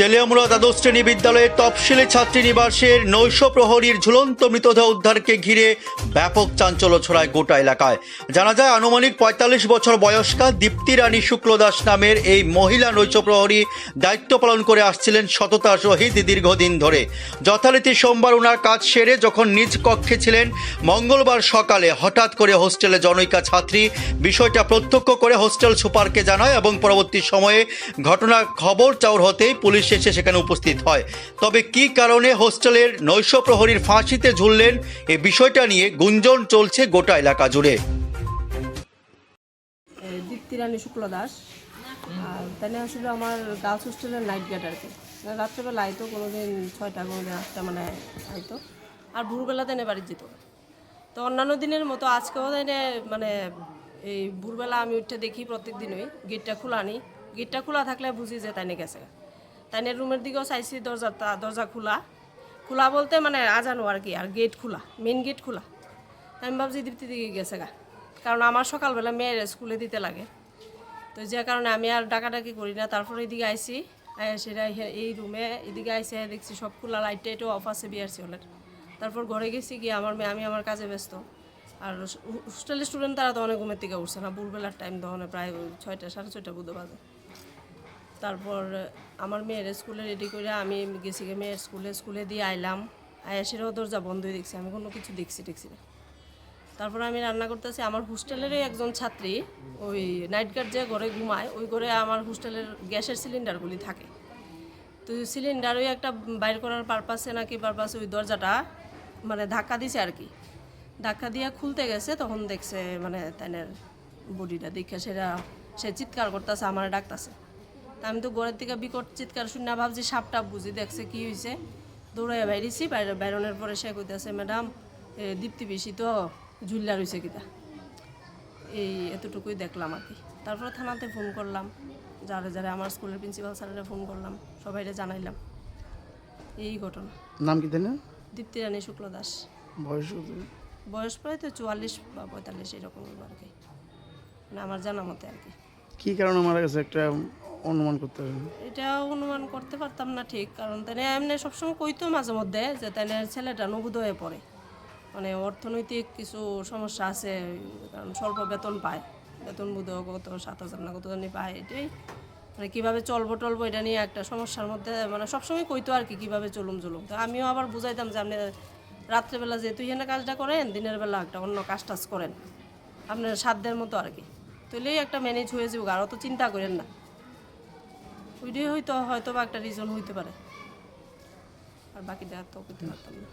তেলিয়ামুড়া দ্বাদশ শ্রেণি বিদ্যালয়ের তফসিলি ছাত্রী নিবাসের নৈশ প্রহরীর ঝুলন্ত মৃতদেহ উদ্ধারকে ঘিরে ব্যাপক চাঞ্চল্য ছড়ায় গোটা এলাকায়। জানা যায়, আনুমানিক পঁয়তাল্লিশ বছর বয়স্কা দীপ্তি রানী শুক্লদাস নামের এই মহিলা নৈশ প্রহরী দায়িত্ব পালন করে আসছিলেন সততার সহিত দীর্ঘদিন ধরে। যথারীতি সোমবার ওনার কাজ সেরে যখন নিজ কক্ষে ছিলেন, মঙ্গলবার সকালে হঠাৎ করে হোস্টেলে জনৈকা ছাত্রী বিষয়টা প্রত্যক্ষ করে হোস্টেল সুপারকে জানায় এবং পরবর্তী সময়ে ঘটনার খবর চাউর হতেই পুলিশ এসে সেখানে উপস্থিত হয়। তবে কি কারণে হোস্টেলের নৈশ প্রহরীর ফাঁসিতে ঝুললেন এই বিষয়টা নিয়ে গুঞ্জন চলছে গোটা এলাকা জুড়ে। এই দীপ্তি রানী শুক্ল দাস আর তাই আসলে আমার গার্লস হোস্টেলের নাইট গার্ড আর কি। মানে রাত্রেবেলা আইতো কোনো দিন ছয়টা কোনো দিন আটটা মানে আইতো। আর ভোরবেলা তেনে বাড়ি যেত। তো অন্যান্য দিনের মতো আজকেও তেনে মানে এই ভোরবেলা আমি উঠে দেখি প্রত্যেক দিনই গেটটা খোলা নি গেটটা খোলা থাকলে বুঝি যে তাইনে গেছে। তাইনের রুমের দিকেও চাইছি দরজা দরজা খোলা। খোলা বলতে মানে আজানো আর কি, আর গেট খোলা মেন গেট খোলা। আমি ভাবছি দীপ্তি দিকে গেছে গা, কারণ আমার সকালবেলা মেয়ের স্কুলে দিতে লাগে। তো যে কারণে আমি আর ডাকাডাকি করি না, তারপর এদিকে আইসি সেটা এই রুমে এদিকে আইসি দেখছি সব খোলা লাইট টাইটও অফ আছে বিআরসি হলের তারপর ঘরে গেছি গিয়ে আমার মেয়ে, আমি আমার কাজে ব্যস্ত। আর হোস্টেলের স্টুডেন্ট তারা তো অনেক ঘুমের থেকে উঠছে না, ভোরবেলার টাইম তখন প্রায় ছয়টা, সাড়ে ছয়টা বুধ বাজে। তারপর আমার মেয়ের স্কুলে রেডি করে আমি গেছি মেয়ের স্কুলে স্কুলে দিয়ে আইলাম। আয়া সেটাও দরজা বন্ধই দেখছি, আমি কোনো কিছু দেখছি দেখছি না। তারপর আমি রান্না করতেছি, আমার হোস্টেলেরই একজন ছাত্রী, ওই নাইট গার্ড যে ঘরে ঘুমায়, ওই ঘরে আমার হোস্টেলের গ্যাসের সিলিন্ডারগুলি থাকে। তো সিলিন্ডার ওই একটা বাইর করার পারপাসে নাকি পারপাসে ওই দরজাটা মানে ধাক্কা দিছে আর কি। ধাক্কা দিয়ে খুলতে গেছে, তখন দেখছে মানে তাইনের বডিটা দেখে সেটা সে চিৎকার করতেছে, আমার ডাকতেছে। তা আমি তো ঘরের থেকে বিকট চিৎকার শুনে ভাবছি সাপ টাপ বুঝি দেখছে কি হয়েছে দৌড়াইয়া বাইরেছি বাইরে বাইরনের পরে সে কইতেছে ম্যাডাম দীপ্তি বেশি তো ঝুল্লা রয়েছে কিতা। এই এতটুকুই দেখলাম আর কি। তারপরে থানাতে ফোন করলাম যারা যারা আমার স্কুলের প্রিন্সিপাল স্যারেরা ফোন করলাম সবাইরে জানাইলাম। এই ঘটনা। নাম কি দেন দীপ্তি রানী শুক্ল দাস। বয়স বয়স প্রায় তো চুয়াল্লিশ বা পঁয়তাল্লিশ এরকম আর কি। মানে আমার জানা মতে আর কি। কি কারণে মারা গেছে একটা অনুমান করতে হবে এটা অনুমান করতে পারতাম না ঠিক, কারণ তাই এমনি সবসময় কইতো মাঝে মধ্যে যে তাই ছেলেটা নবোদয়ে পড়ে। মানে অর্থনৈতিক কিছু সমস্যা আছে, কারণ স্বল্প বেতন পায়। বেতন বোধহয় কত, সাত হাজার না কত জানি পায় এটাই। মানে কীভাবে চলবো টলবো এটা নিয়ে একটা সমস্যার মধ্যে মানে সবসময় কইতো আর কি কীভাবে চলুম চলুম। তো আমিও আবার বুঝাইতাম যে আপনি রাত্রেবেলা যেহেতু এখানে কাজটা করেন, দিনের বেলা একটা অন্য কাজ টাজ করেন। আপনার সাধ্যের মতো আর কি। তাহলেই একটা ম্যানেজ হয়ে যাবে, আর অত চিন্তা করেন না। ওইটাই হয়তো হয়তো বা একটা রিজন হইতে পারে। আর বাকিটা তো করতে পারতাম না।